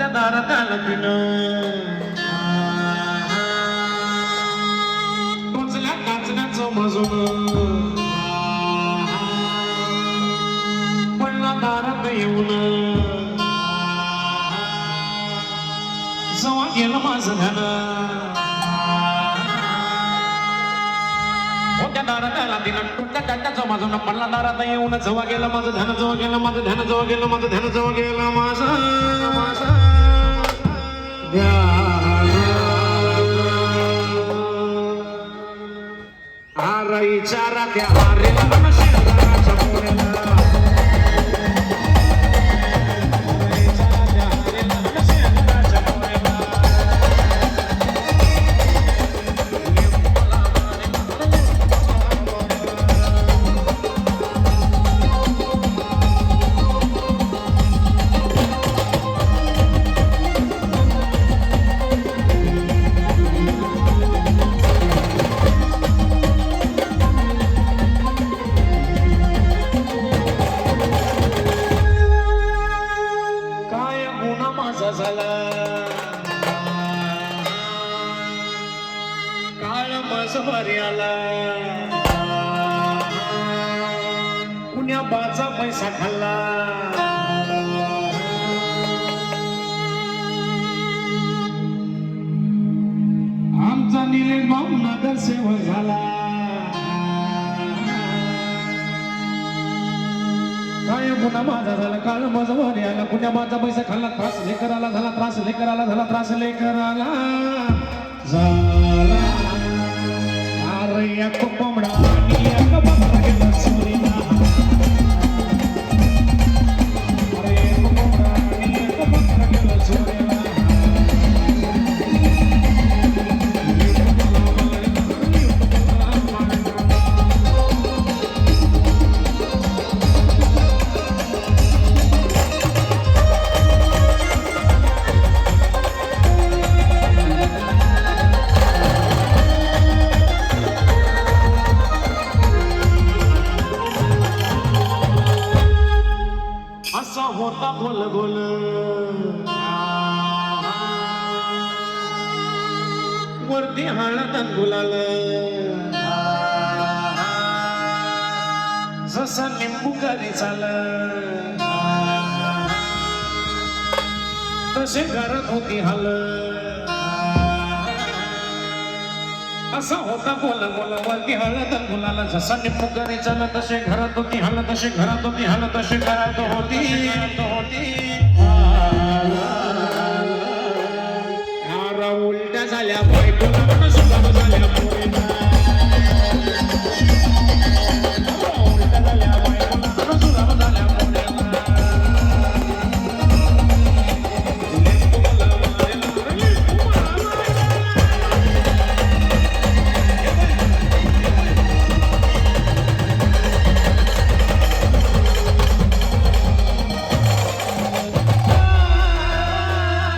त्या दारात आलं पिणं टोचल्या नाचण्याचं मजून. पडला दारात येऊन. जवा गेलं माझं ध्यान. मोठ्या दारात आला तिनं. टोटल्या काट्याचं माझं पडला दारात येऊन. जवा गेलं माझं धन जवळ गेलं माझं धन जवळ गेलं माझं धन जवळ गेलं माझं माझं. ध्यान आराईच्या रात्या त्या गुन्हा माझा झाला. काळ माझ भारी आला. कुण्या बाचा पैसा खाल्ला. आमचा निलेश भाऊ नगरसेवक झाला. काय पुन्हा माझा झाला काळ माझा वारी आला. कुण्या माझा पैसा खाल्ला त्रास लेकराला झाला त्रास लेकराला झाला त्रास लेकराला झाला. अरे या असा होता वरती हळद गुलाल. जसं लिंबू करी चाल तसे करत होती हाल. असा होता बोल बोल. वरती हळद मुलाला जसा लिंबू करी चाल तसे घरात होती हल तसे घरात होती हल तसे घरात होती.